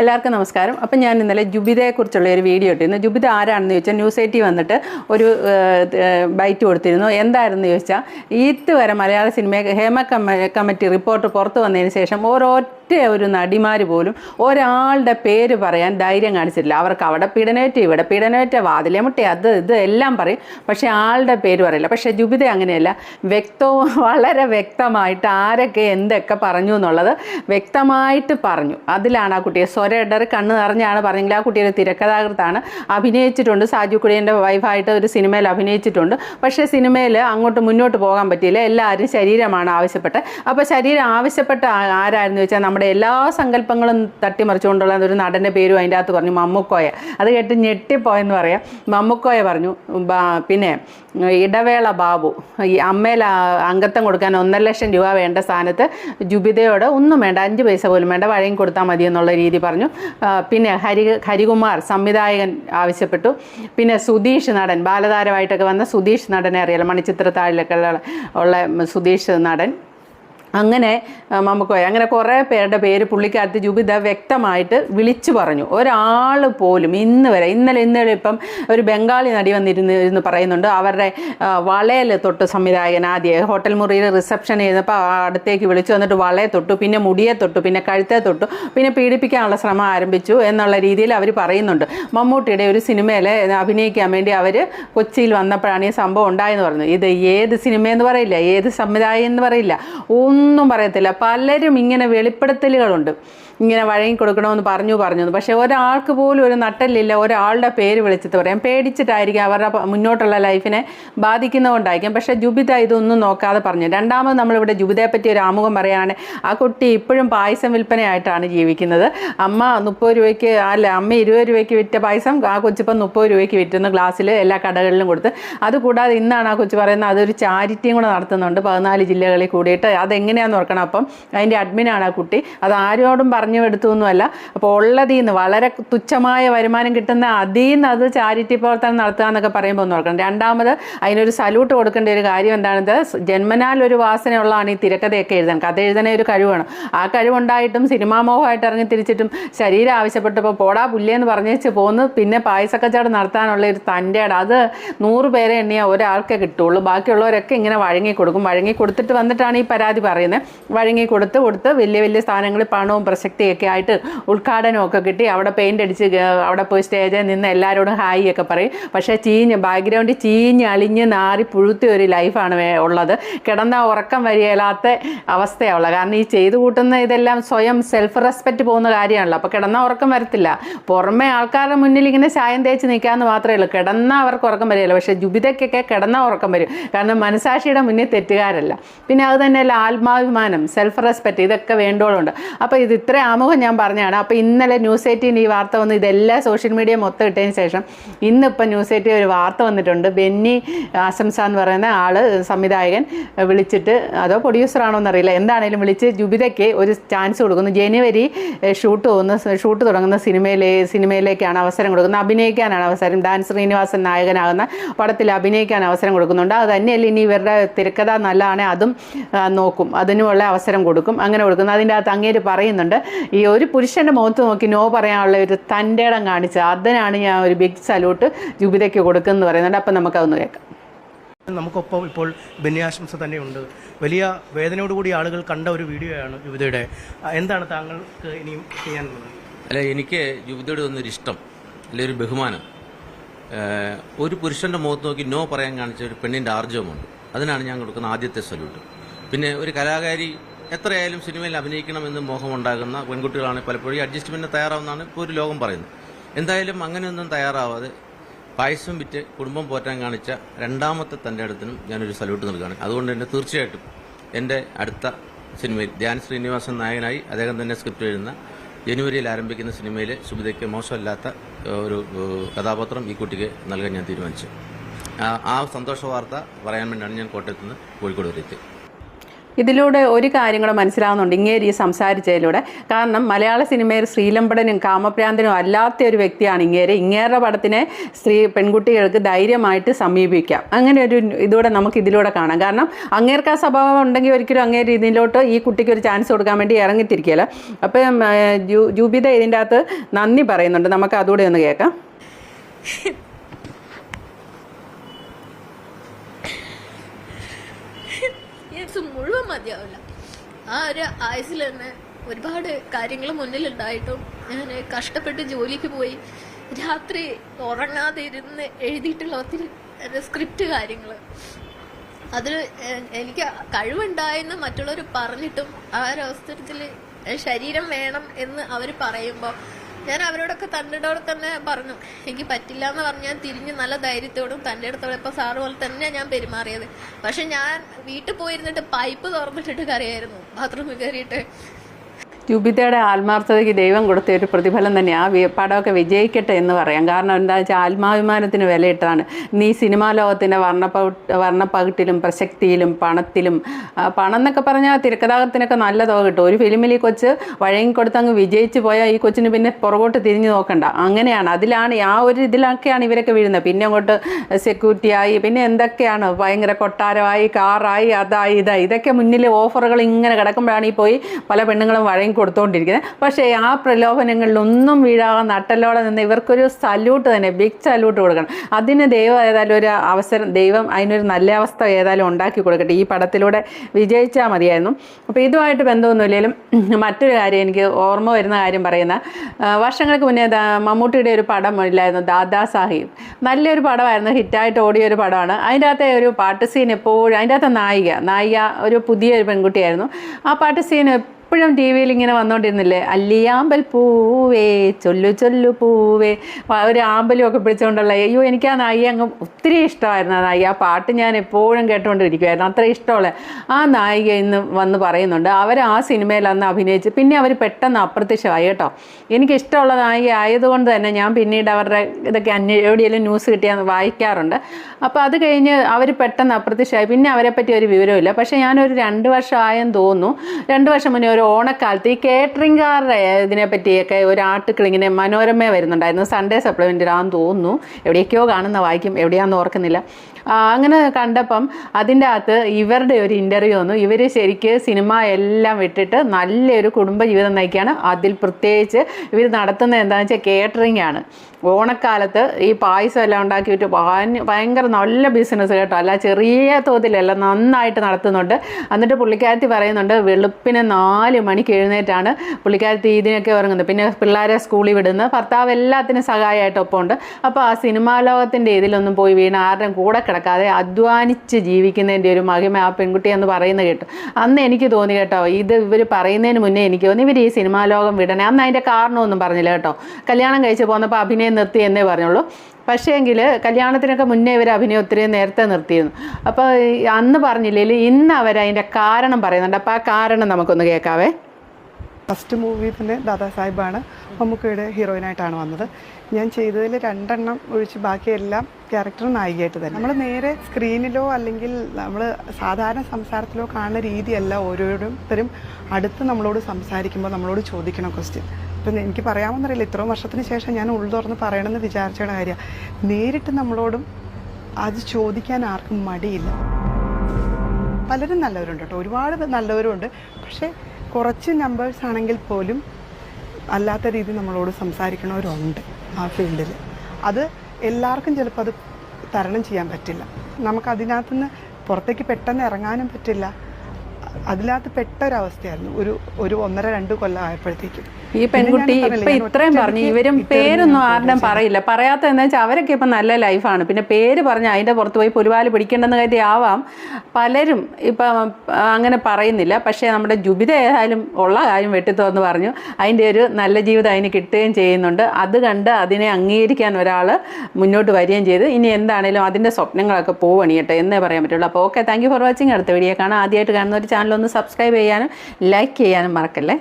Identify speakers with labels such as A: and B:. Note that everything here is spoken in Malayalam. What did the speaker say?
A: എല്ലാവർക്കും നമസ്കാരം. അപ്പം ഞാൻ ഇന്നലെ ജുബിതയെക്കുറിച്ചുള്ള ഒരു വീഡിയോ ഇട്ടിരുന്നു. ജുബിത ആരാണെന്ന് ചോദിച്ചാൽ ന്യൂസ് എയ്റ്റി വന്നിട്ട് ഒരു ബൈറ്റ് കൊടുത്തിരുന്നു. എന്തായിരുന്നു ചോദിച്ചാൽ ഈത്ത് വരെ മലയാള സിനിമ ഹേമ കമ്മ കമ്മിറ്റി റിപ്പോർട്ട് പുറത്ത് വന്നതിന് ശേഷം ഓരോറ്റ ഒരു നടിമാർ പോലും ഒരാളുടെ പേര് പറയാൻ ധൈര്യം കാണിച്ചിട്ടില്ല. അവർക്ക് അവിടെ പീഡനേറ്റ് ഇവിടെ പീഡനേറ്റ് വാതിലെ മുട്ടി അത് ഇത് എല്ലാം പറയും. പക്ഷേ ആളുടെ പേര് പറയില്ല. പക്ഷേ ജുബിത അങ്ങനെയല്ല. വ്യക്തവും വളരെ വ്യക്തമായിട്ട് ആരൊക്കെ എന്തൊക്കെ പറഞ്ഞു എന്നുള്ളത് വ്യക്തമായിട്ട് പറഞ്ഞു. അതിലാണ് ആ കുട്ടിയെ സ്വര ഇടറി കണ്ണ് നിറഞ്ഞാണ് പറഞ്ഞെങ്കിൽ ആ കുട്ടിയുടെ തിരക്കഥാകൃത്താണ് അഭിനയിച്ചിട്ടുണ്ട്. സാജു കുടിയന്റെ വൈഫായിട്ട് ഒരു സിനിമയിൽ അഭിനയിച്ചിട്ടുണ്ട്. പക്ഷേ സിനിമയിൽ അങ്ങോട്ട് മുന്നോട്ട് പോകാൻ പറ്റിയില്ല. എല്ലാവരും ശരീരമാണ് ആവശ്യപ്പെട്ടത്. അപ്പോൾ ശരീരം ആവശ്യപ്പെട്ട ആരായിരുന്നു വെച്ചാൽ നമ്മുടെ എല്ലാ സങ്കല്പങ്ങളും തട്ടിമറിച്ചുകൊണ്ടുള്ള ഒരു നടന്റെ പേരും അതിന്റെ അകത്ത് പറഞ്ഞു മമ്മുക്കോയ. അത് കേട്ട് ഞെട്ടിപ്പോയെന്ന് പറയാം. മമ്മുക്കോയ പറഞ്ഞു പിന്നെ ഇടവേള ബാബു ഈ അമ്മയിൽ അംഗത്വം കൊടുക്കാൻ ഒന്നര ലക്ഷം രൂപ വേണ്ട സ്ഥാനത്ത് ജുബിതയോട് ഒന്നും വേണ്ട അഞ്ച് പൈസ പോലും വേണ്ട വഴയും കൊടുത്താൽ മതി എന്നുള്ള രീതി പറഞ്ഞു. പിന്നെ ഹരി ഹരികുമാർ സംവിധായകൻ ആവശ്യപ്പെട്ടു. പിന്നെ സുധീഷ് നടൻ ബാലതാരമായിട്ടൊക്കെ വന്ന സുധീഷ് നടനെ അറിയാലോ മണിച്ചിത്രത്താഴിലൊക്കെ താഴിലൊക്കെ ഉള്ള സുധീഷ് നടൻ. അങ്ങനെ നമുക്ക് അങ്ങനെ കുറേ പേരുടെ പേര് പുള്ളിക്കകത്ത് ജുബിത വ്യക്തമായിട്ട് വിളിച്ചു പറഞ്ഞു. ഒരാൾ പോലും ഇന്ന് വരെ ഇന്നലെ ഇന്നലെ ഇപ്പം ഒരു ബംഗാളി നടി വന്നിരുന്ന് ഇരുന്ന് പറയുന്നുണ്ട്. അവരുടെ വളയിൽ തൊട്ട് സംവിധായകൻ ആദ്യം ഹോട്ടൽ മുറിയിൽ റിസപ്ഷൻ ചെയ്തപ്പോൾ അടുത്തേക്ക് വിളിച്ചു വന്നിട്ട് വളയെ തൊട്ടു പിന്നെ മുടിയെ തൊട്ടു പിന്നെ കഴുത്തെ തൊട്ടു പിന്നെ പീഡിപ്പിക്കാനുള്ള ശ്രമം ആരംഭിച്ചു എന്നുള്ള രീതിയിൽ അവർ പറയുന്നുണ്ട്. മമ്മൂട്ടിയുടെ ഒരു സിനിമയിലെ അഭിനയിക്കാൻ വേണ്ടി അവർ കൊച്ചിയിൽ വന്നപ്പോഴാണ് ഈ സംഭവം ഉണ്ടായെന്ന് പറഞ്ഞു ഇത് ഏത് സിനിമയെന്ന് പറയില്ല ഏത് സംവിധായകൻ എന്ന് പറയില്ല. ഒന്നും പറയത്തില്ല. പലരും ഇങ്ങനെ വെളിപ്പെടുത്തലുകളുണ്ട്. ഇങ്ങനെ വഴങ്ങി കൊടുക്കണമെന്ന് പറഞ്ഞു പറഞ്ഞു പക്ഷേ ഒരാൾക്ക് പോലും ഒരു നട്ടല്ലില്ല. ഒരാളുടെ പേര് വിളിച്ചിട്ട് പറയാം. പേടിച്ചിട്ടായിരിക്കും അവരുടെ മുന്നോട്ടുള്ള ലൈഫിനെ ബാധിക്കുന്നതുകൊണ്ടായിരിക്കും. പക്ഷേ ജുബിത ഇതൊന്നും നോക്കാതെ പറഞ്ഞു. രണ്ടാമത് നമ്മളിവിടെ ജുബിതയെ പറ്റി ഒരു ആമുഖം പറയുകയാണെങ്കിൽ ആ കുട്ടി ഇപ്പോഴും പായസം വിൽപ്പനയായിട്ടാണ് ജീവിക്കുന്നത്. അമ്മ മുപ്പത് രൂപയ്ക്ക് അല്ല അമ്മ ഇരുപത് രൂപയ്ക്ക് വിറ്റ പായസം ആ കൊച്ചിപ്പം മുപ്പത് രൂപയ്ക്ക് വിറ്റുന്ന ഗ്ലാസ്സിൽ എല്ലാ കടകളിലും കൊടുത്ത്. അതുകൂടാതെ ഇന്നാണ് ആ കൊച്ചു പറയുന്നത് അതൊരു ചാരിറ്റിയും കൂടെ നടത്തുന്നുണ്ട് പതിനാല് ജില്ലകളിൽ കൂടിയിട്ട്. അതെങ്ങനെയാണെന്ന് ഓർക്കണം. അപ്പം അതിന്റെ അഡ്മിനാണ് ആ കുട്ടി. അത് ആരോടും പറഞ്ഞു എടുത്തൊന്നുമല്ല അപ്പോൾ ഉള്ളതിൽ നിന്ന് വളരെ തുച്ഛമായ വരുമാനം കിട്ടുന്ന അതിൽ നിന്ന് അത് ചാരിറ്റി പ്രവർത്തനം നടത്തുക എന്നൊക്കെ പറയുമ്പോൾ ഒന്ന് ഓർക്കണം. രണ്ടാമത് അതിനൊരു സല്യൂട്ട് കൊടുക്കേണ്ട ഒരു കാര്യം എന്താണിത്? ജന്മനാൽ ഒരു വാസനയുള്ളതാണ് ഈ തിരക്കഥയൊക്കെ എഴുതാൻ. കഥ എഴുതാൻ ഒരു കഴിവാണ്. ആ കഴിവുണ്ടായിട്ടും സിനിമാ മോഹമായിട്ട് ഇറങ്ങി തിരിച്ചിട്ടും ശരീരം ആവശ്യപ്പെട്ടപ്പോൾ പോടാ പുല്ലേന്ന് പറഞ്ഞേച്ച് പോന്ന് പിന്നെ പായസക്കച്ചവടം നടത്താനുള്ള ഒരു തന്റെ അത് നൂറ് പേരെ എണ്ണിയാൽ ഒരാൾക്കേ കിട്ടുള്ളൂ. ബാക്കിയുള്ളവരൊക്കെ ഇങ്ങനെ വഴങ്ങി കൊടുക്കും. വഴങ്ങി കൊടുത്തിട്ട് വന്നിട്ടാണ് ഈ പരാതി പറയുന്നത്. വഴങ്ങി കൊടുത്ത് കൊടുത്ത് വലിയ വലിയ സ്ഥാനങ്ങളിൽ പണവും പ്രസക്തിയൊക്കെ ആയിട്ട് ഉദ്ഘാടനമൊക്കെ കിട്ടി. അവിടെ പെയിന്റ് അടിച്ച് അവിടെ പോയി സ്റ്റേജിൽ നിന്ന് എല്ലാവരോടും ഹായ് ഒക്കെ പറയും. പക്ഷേ ചീഞ്ഞ് ബാക്ക്ഗ്രൗണ്ടിൽ ചീഞ്ഞ് അളിഞ്ഞ് നാറി പുഴുത്തിയ ഒരു ലൈഫാണ് ഉള്ളത്. കിടന്ന ഉറക്കം വരികയില്ലാത്ത അവസ്ഥയാണ് ഉള്ളത്. കാരണം ഈ ചെയ്തു കൂട്ടുന്ന ഇതെല്ലാം സ്വയം സെൽഫ് റെസ്പെക്റ്റ് പോകുന്ന കാര്യമാണല്ലോ. അപ്പോൾ കിടന്ന ഉറക്കം വരത്തില്ല. പുറമെ ആൾക്കാരുടെ മുന്നിൽ ഇങ്ങനെ ചായം തേച്ച് നിൽക്കാമെന്ന് മാത്രമേ ഉള്ളൂ. കിടന്ന അവർക്ക് ഉറക്കം വരികയില്ല. പക്ഷേ ജുബിതയ്ക്കൊക്കെ കിടന്ന ഉറക്കം വരും. കാരണം മനസാക്ഷിയുടെ മുന്നിൽ തെറ്റുകാരല്ല. പിന്നെ അത് തന്നെയല്ല ആത്മാഭിമാനം സെൽഫ് റെസ്പെക്റ്റ് ഇതൊക്കെ വേണ്ടോളുണ്ട് അപ്പോൾ ഇത് ഇത്ര ആമുഖം ഞാൻ പറഞ്ഞതാണ്. അപ്പോൾ ഇന്നലെ ന്യൂസ് എയ്റ്റീൻ ഈ വാർത്ത വന്ന് ഇതെല്ലാം സോഷ്യൽ മീഡിയ മൊത്തം ഇട്ടതിന് ശേഷം ഇന്നിപ്പോൾ ന്യൂസ് എയ്റ്റീൻ ഒരു വാർത്ത വന്നിട്ടുണ്ട്. ബെന്നി ആശംസ എന്ന് പറയുന്ന ആൾ സംവിധായകൻ വിളിച്ചിട്ട് അതോ പ്രൊഡ്യൂസർ ആണോ എന്നറിയില്ല. എന്താണേലും വിളിച്ച് ജുബിതയ്ക്ക് ഒരു ചാൻസ് കൊടുക്കുന്നു. ജനുവരി ഷൂട്ട് പോകുന്ന ഷൂട്ട് തുടങ്ങുന്ന സിനിമയിലെ സിനിമയിലേക്കാണ് അവസരം കൊടുക്കുന്നത്. അഭിനയിക്കാനാണ് അവസരം. ഡാൻസ് ശ്രീനിവാസൻ നായകനാകുന്ന പടത്തിൽ അഭിനയിക്കാൻ അവസരം കൊടുക്കുന്നുണ്ട്. അത് തന്നെയല്ല ഇനി ഇവരുടെ തിരക്കഥ നല്ലതാണെങ്കിൽ അതും നോക്കും. അതിനുമുള്ള അവസരം കൊടുക്കും. അങ്ങനെ കൊടുക്കുന്നു. അതിന്റെ അകത്ത് അങ്ങേര് പറയുന്നുണ്ട് ഈ ഒരു പുരുഷന്റെ മുഖത്ത് നോക്കി നോ പറയാനുള്ള ഒരു തന്റെ ഇടം കാണിച്ച് അതിനാണ് ഞാൻ ഒരു ബിഗ് സല്യൂട്ട് ജുബിതയ്ക്ക് കൊടുക്കുന്നത് പറയുന്നുണ്ട്. അപ്പം നമുക്കതൊന്ന് കേൾക്കാം.
B: നമുക്കൊപ്പം ഇപ്പോൾ ബന്യാശംസ തന്നെയുണ്ട്. വലിയ വേദനയോടുകൂടി ആളുകൾ കണ്ട ഒരു വീഡിയോയാണ് യുവതയുടെ എന്താണ് താങ്കൾക്ക് ഇനിയും ചെയ്യാനുള്ളത്
C: അല്ല എനിക്ക് യുവതയുടെ ഒന്നൊരു ഇഷ്ടം അല്ലെ ഒരു ബഹുമാനം. ഒരു പുരുഷന്റെ മുഖത്ത് നോക്കി നോ പറയാൻ കാണിച്ച ഒരു പെണ്ണിന്റെ ആർജവമുണ്ട്. അതിനാണ് ഞാൻ കൊടുക്കുന്ന ആദ്യത്തെ സല്യൂട്ട് പിന്നെ ഒരു കലാകാരി എത്രയായാലും സിനിമയിൽ അഭിനയിക്കണമെന്ന് മോഹമുണ്ടാകുന്ന പെൺകുട്ടികളാണ് പലപ്പോഴും ഈ അഡ്ജസ്റ്റ്മെന്റിന് തയ്യാറാവുന്നതാണ് ഇപ്പോൾ ഒരു ലോകം പറയുന്നത് എന്തായാലും അങ്ങനെയൊന്നും തയ്യാറാവാതെ പായസം വിറ്റ് കുടുംബം പോറ്റാൻ കാണിച്ച രണ്ടാമത്തെ തന്റെ അടുത്തിനും ഞാനൊരു സല്യൂട്ട് നൽകുകയാണ്. അതുകൊണ്ട് തന്നെ തീർച്ചയായിട്ടും എന്റെ അടുത്ത സിനിമയിൽ ധ്യാൻ ശ്രീനിവാസൻ നായകനായി അദ്ദേഹം തന്നെ സ്ക്രിപ്റ്റ് എഴുതുന്ന ജനുവരിയിൽ ആരംഭിക്കുന്ന സിനിമയിൽ സുബിതയ്ക്ക് മോശമല്ലാത്ത ഒരു കഥാപാത്രം ഈ കുട്ടിക്ക് നൽകാൻ ഞാൻ തീരുമാനിച്ചു. ആ സന്തോഷ വാർത്ത പറയാൻ വേണ്ടിയാണ് ഞാൻ കോട്ടയത്ത് നിന്ന് കോഴിക്കോട് വരെ എത്തിയത്.
A: ഇതിലൂടെ ഒരു കാര്യം കൂടെ മനസ്സിലാവുന്നുണ്ട്. ഇങ്ങേരി സംസാരിച്ചതിലൂടെ. കാരണം മലയാള സിനിമയിൽ ശ്രീലമ്പടനും കാമപ്രാന്തനും അല്ലാത്ത ഒരു വ്യക്തിയാണ് ഇങ്ങേര്. ഇങ്ങേരുടെ പടത്തിനെ സ്ത്രീ പെൺകുട്ടികൾക്ക് ധൈര്യമായിട്ട് സമീപിക്കാം. അങ്ങനെ ഒരു ഇതൂടെ നമുക്ക് ഇതിലൂടെ കാണാം. കാരണം അങ്ങേർക്ക് ആ സ്വഭാവം ഉണ്ടെങ്കിൽ ഒരിക്കലും അങ്ങേര് ഇതിലോട്ട് ഈ കുട്ടിക്ക് ഒരു ചാൻസ് കൊടുക്കാൻ വേണ്ടി ഇറങ്ങിത്തിരിക്കുകയല്ല. അപ്പം ജൂബിത ഇതിന്റെ അകത്ത് നന്ദി പറയുന്നുണ്ട്. നമുക്ക് അതുകൂടെ ഒന്ന് കേൾക്കാം.
D: മുഴുവൻ മതിയാവില്ല. ആ ഒരു ആയുസിൽ തന്നെ ഒരുപാട് കാര്യങ്ങൾ മുന്നിലുണ്ടായിട്ടും ഞാൻ കഷ്ടപ്പെട്ട് ജോലിക്ക് പോയി രാത്രി ഉറങ്ങാതെ ഇരുന്ന് എഴുതിയിട്ടുള്ള ഒത്തിരി സ്ക്രിപ്റ്റ് കാര്യങ്ങൾ അതിൽ എനിക്ക് കഴിവുണ്ടായെന്ന് മറ്റുള്ളവർ പറഞ്ഞിട്ടും ആ ഒരു അവസരത്തിൽ ശരീരം വേണം എന്ന് അവർ പറയുമ്പോൾ ഞാൻ അവരോടൊക്കെ തന്നോടെ തന്നെ പറഞ്ഞു എനിക്ക് പറ്റില്ല എന്ന് പറഞ്ഞാൽ തിരിഞ്ഞ് നല്ല ധൈര്യത്തോടും തന്റെ അടുത്തോടെ ഇപ്പൊ സാറ് പോലെ തന്നെ ഞാൻ പെരുമാറിയത്. പക്ഷെ ഞാൻ വീട്ടിൽ പോയിരുന്നിട്ട് പൈപ്പ് തുറന്നിട്ടിട്ട് കരയായിരുന്നു ബാത്റൂമിൽ കയറിയിട്ട്.
A: ജുബിതയുടെ ആത്മാർത്ഥതയ്ക്ക് ദൈവം കൊടുത്ത ഒരു പ്രതിഫലം തന്നെ ആ പടമൊക്കെ വിജയിക്കട്ടെ എന്ന് പറയാം. കാരണം എന്താ വെച്ചാൽ ആത്മാഭിമാനത്തിന് വിലയിട്ടാണ് നീ സിനിമാ ലോകത്തിന്റെ വർണപ്പ വർണപ്പകിട്ടിലും പ്രസക്തിയിലും പണത്തിലും പണം എന്നൊക്കെ പറഞ്ഞാൽ തിരക്കഥാകൃത്തിനൊക്കെ നല്ല തുക കിട്ടും. ഒരു ഫിലിമിൽ ഈ കൊച്ച് വഴങ്ങി കൊടുത്തങ്ങ് വിജയിച്ച് പോയാൽ ഈ കൊച്ചിന് പിന്നെ പുറകോട്ട് തിരിഞ്ഞു നോക്കണ്ട. അങ്ങനെയാണ്. അതിലാണ് ആ ഒരു ഇതിലൊക്കെയാണ് ഇവരൊക്കെ വീഴുന്നത്. പിന്നെ അങ്ങോട്ട് സെക്യൂരിറ്റി ആയി പിന്നെ എന്തൊക്കെയാണ്? ഭയങ്കര കൊട്ടാരമായി കാറായി അതായി ഇതായി ഇതൊക്കെ മുന്നിൽ ഓഫറുകൾ ഇങ്ങനെ കിടക്കുമ്പോഴാണ് ഈ പോയി പല പെണ്ണുങ്ങളും വഴങ്ങി കൊടുത്തുകൊണ്ടിരിക്കുന്നത് പക്ഷേ ആ പ്രലോഭനങ്ങളിലൊന്നും വീഴാതെ നട്ടലോടെ നിന്ന് ഇവർക്കൊരു സല്യൂട്ട് തന്നെ ബിഗ് സല്യൂട്ട് കൊടുക്കണം. അതിന് ദൈവം ഏതായാലും ഒരു അവസരം ദൈവം അതിനൊരു നല്ല അവസ്ഥ ഏതായാലും ഉണ്ടാക്കി കൊടുക്കട്ടെ. ഈ പടത്തിലൂടെ വിജയിച്ചാൽ മതിയായിരുന്നു. അപ്പോൾ ഇതുമായിട്ട് ബന്ധമൊന്നുമില്ലെങ്കിലും മറ്റൊരു കാര്യം എനിക്ക് ഓർമ്മ വരുന്ന കാര്യം പറയുന്ന വർഷങ്ങൾക്ക് മുന്നേ മമ്മൂട്ടിയുടെ ഒരു പടം ഇല്ലായിരുന്നു ദാദാ സാഹിബ്. നല്ലൊരു പടമായിരുന്നു ഹിറ്റായിട്ട് ഓടിയ ഒരു പടമാണ്. അതിന്റെ അകത്തെ ഒരു പാട്ട് സീൻ എപ്പോഴും അതിന്റെ അകത്തെ നായിക നായിക ഒരു പുതിയൊരു പെൺകുട്ടിയായിരുന്നു. ആ പാട്ട് സീൻ എപ്പോഴും ടി വിയിൽ ഇങ്ങനെ വന്നുകൊണ്ടിരുന്നില്ലേ അല്ലിയാമ്പൽ പൂവേ ചൊല്ലു ചൊല്ലു പൂവേ. ഒരു ആമ്പലും ഒക്കെ പിടിച്ചുകൊണ്ടുള്ള അയ്യോ എനിക്ക് ആ നായി അങ്ങ് ഒത്തിരി ഇഷ്ടമായിരുന്നു ആ നായി ആ പാട്ട് ഞാൻ എപ്പോഴും കേട്ടുകൊണ്ടിരിക്കുമായിരുന്നു അത്ര ഇഷ്ടമുള്ള ആ നായിക ഇന്ന് വന്ന് പറയുന്നുണ്ട്. അവർ ആ സിനിമയിൽ അന്ന് അഭിനയിച്ച് പിന്നെ അവർ പെട്ടെന്ന് അപ്രത്യക്ഷമായി കേട്ടോ. എനിക്ക് ഇഷ്ടമുള്ള നായിക ആയതുകൊണ്ട് തന്നെ ഞാൻ പിന്നീട് അവരുടെ ഇതൊക്കെ അന്വേ എവിടെയെങ്കിലും ന്യൂസ് കിട്ടിയാൽ വായിക്കാറുണ്ട്. അപ്പോൾ അത് കഴിഞ്ഞ് അവർ പെട്ടെന്ന് അപ്രത്യക്ഷമായി. പിന്നെ അവരെപ്പറ്റി പറ്റി ഒരു വിവരമില്ല പക്ഷേ ഞാനൊരു രണ്ട് വർഷം ആയെന്ന് തോന്നുന്നു. രണ്ട് വർഷം മുന്നേ ഒരു ഓണക്കാലത്ത് ഈ കേറ്ററിംഗുകാരുടെ ഇതിനെ പറ്റിയൊക്കെ ഒരു ആർട്ടിക്കിൾ ഇങ്ങനെ മനോരമ വരുന്നുണ്ടായിരുന്നു. സൺഡേ സപ്ലിമെന്റിലാന്ന് തോന്നുന്നു. എവിടെയൊക്കെയോ കാണുന്ന വായിക്കും എവിടെയാണെന്ന് ഓർക്കുന്നില്ല. അങ്ങനെ കണ്ടപ്പം അതിന്റെ അകത്ത് ഇവരുടെ ഒരു ഇന്റർവ്യൂ വന്നു. ഇവർ ശരിക്ക് സിനിമ എല്ലാം വിട്ടിട്ട് നല്ലൊരു കുടുംബജീവിതം നയിക്കുകയാണ്. അതിൽ പ്രത്യേകിച്ച് ഇവർ നടത്തുന്നത് എന്താണെന്ന് വെച്ചാൽ കേറ്ററിംഗ് ആണ്. ഓണക്കാലത്ത് ഈ പായസം എല്ലാം ഉണ്ടാക്കിയിട്ട് ഭയ- ഭയങ്കര നല്ല ബിസിനസ് കേട്ടോ. അല്ല ചെറിയ തോതിലല്ല നന്നായിട്ട് നടത്തുന്നുണ്ട്. എന്നിട്ട് പുള്ളിക്കാരത്തി പറയുന്നുണ്ട് വെളുപ്പിന് നാല് മണിക്ക് എഴുന്നേറ്റാണ് പുള്ളിക്കാരത്തി ഇതിനൊക്കെ ഇറങ്ങുന്നത് പിന്നെ പിള്ളേരെ സ്കൂളിൽ വിടുന്നത്. ഭർത്താവ് എല്ലാത്തിനും സഹായമായിട്ട് ഒപ്പമുണ്ട്. അപ്പോൾ ആ സിനിമാ ലോകത്തിന്റെ ഇതിലൊന്നും പോയി വീണ് ആരുടെയും കൂടെ കിടക്കാതെ അധ്വാനിച്ച് ജീവിക്കുന്നതിന്റെ ഒരു മഹിമ ആ പെൺകുട്ടി എന്ന് പറയുന്നത് കേട്ടു. അന്ന് എനിക്ക് തോന്നി കേട്ടോ ഇത് ഇവർ പറയുന്നതിന് മുന്നേ എനിക്ക് തോന്നി ഇവർ ഈ സിനിമാ ലോകം വിടണേ. അന്ന് അതിന്റെ കാരണമൊന്നും പറഞ്ഞില്ല കേട്ടോ. കല്യാണം കഴിച്ച് പോന്നപ്പോൾ അഭിനയം നിർത്തി എന്നേ പറഞ്ഞുള്ളൂ. പക്ഷേ എങ്കിൽ കല്യാണത്തിനൊക്കെ മുന്നേ ഇവർ അഭിനയം ഒത്തിരി നേരത്തെ നിർത്തിയിരുന്നു. അപ്പോൾ അന്ന് പറഞ്ഞില്ലെങ്കിൽ ഇന്ന് അവർ അതിന്റെ കാരണം പറയുന്നുണ്ട്. അപ്പോൾ ആ കാരണം നമുക്കൊന്ന് കേൾക്കാവേ.
E: ഫസ്റ്റ് മൂവി തന്നെ ദാദാ സാഹിബാണ് മമ്മൂക്കയുടെ ഹീറോയിനായിട്ടാണ് വന്നത്. ഞാൻ ചെയ്തതിൽ രണ്ടെണ്ണം ഒഴിച്ച് ബാക്കിയെല്ലാം ക്യാരക്ടർ നായികയായിട്ട് തന്നെ. നമ്മൾ നേരെ സ്ക്രീനിലോ അല്ലെങ്കിൽ നമ്മൾ സാധാരണ സംസാരത്തിലോ കാണുന്ന രീതിയല്ല ഓരോരുത്തരും അടുത്ത് നമ്മളോട് സംസാരിക്കുമ്പോൾ നമ്മളോട് ചോദിക്കണം ക്വസ്റ്റ്യൻ ഇപ്പം എനിക്ക് പറയാമെന്നറിയില്ല. ഇത്രയും വർഷത്തിന് ശേഷം ഞാൻ ഉള്ളു തുറന്ന് പറയണമെന്ന് വിചാരിച്ചയുടെ കാര്യമാണ് നേരിട്ട് നമ്മളോടും അത് ചോദിക്കാൻ ആർക്കും മടിയില്ല. പലരും നല്ലവരുണ്ട് കേട്ടോ. ഒരുപാട് നല്ലവരുണ്ട്. പക്ഷേ കുറച്ച് നമ്പേഴ്സ് ആണെങ്കിൽ പോലും അല്ലാത്ത രീതി നമ്മളോട് സംസാരിക്കണവരുണ്ട് ആ ഫീൽഡിൽ അത് എല്ലാവർക്കും ചിലപ്പോൾ അത് തരണം ചെയ്യാൻ പറ്റില്ല. നമുക്ക് അതിനകത്തുനിന്ന് പുറത്തേക്ക് പെട്ടെന്ന് ഇറങ്ങാനും പറ്റില്ല. അതിനകത്ത് പെട്ടൊരവസ്ഥയായിരുന്നു. ഒരു ഒരു ഒന്നര രണ്ട് കൊല്ലം ആയപ്പോഴത്തേക്കും.
A: ഈ പെൺകുട്ടി ഇപ്പൊ ഇത്രയും പറഞ്ഞു ഇവരും പേരൊന്നും
E: ആരുടെ
A: ആരുടെയും പറയില്ല. പറയാത്ത എന്താ വെച്ചാൽ അവരൊക്കെ ഇപ്പൊ നല്ല ലൈഫാണ്. പിന്നെ പേര് പറഞ്ഞ അതിന്റെ പുറത്ത് പോയി പുലിവാൽ പിടിക്കേണ്ടെന്ന് കരുതി ആവാം. പലരും ഇപ്പൊ അങ്ങനെ പറയുന്നില്ല. പക്ഷേ നമ്മുടെ ജുബിത ഏതായാലും ഉള്ള കാര്യം വെട്ടിത്തോന്ന് പറഞ്ഞു. അതിന്റെ ഒരു നല്ല ജീവിതം അതിന് കിട്ടുകയും ചെയ്യുന്നുണ്ട്. അത് കണ്ട് അതിനെ അംഗീകരിക്കാൻ ഒരാൾ മുന്നോട്ട് വരികയും ചെയ്ത്. ഇനി എന്താണേലും അതിന്റെ സ്വപ്നങ്ങളൊക്കെ പോവണിയട്ടെ എന്നേ പറയാൻ പറ്റുള്ളൂ. അപ്പോൾ okay thank you for watching അടുത്ത വീഡിയോ കാണാം. ആദ്യമായിട്ട് കാണുന്ന ഒരു ചാനൽ ഒന്ന് സബ്സ്ക്രൈബ് ചെയ്യാനും ലൈക്ക് ചെയ്യാനും മറക്കല്ലേ?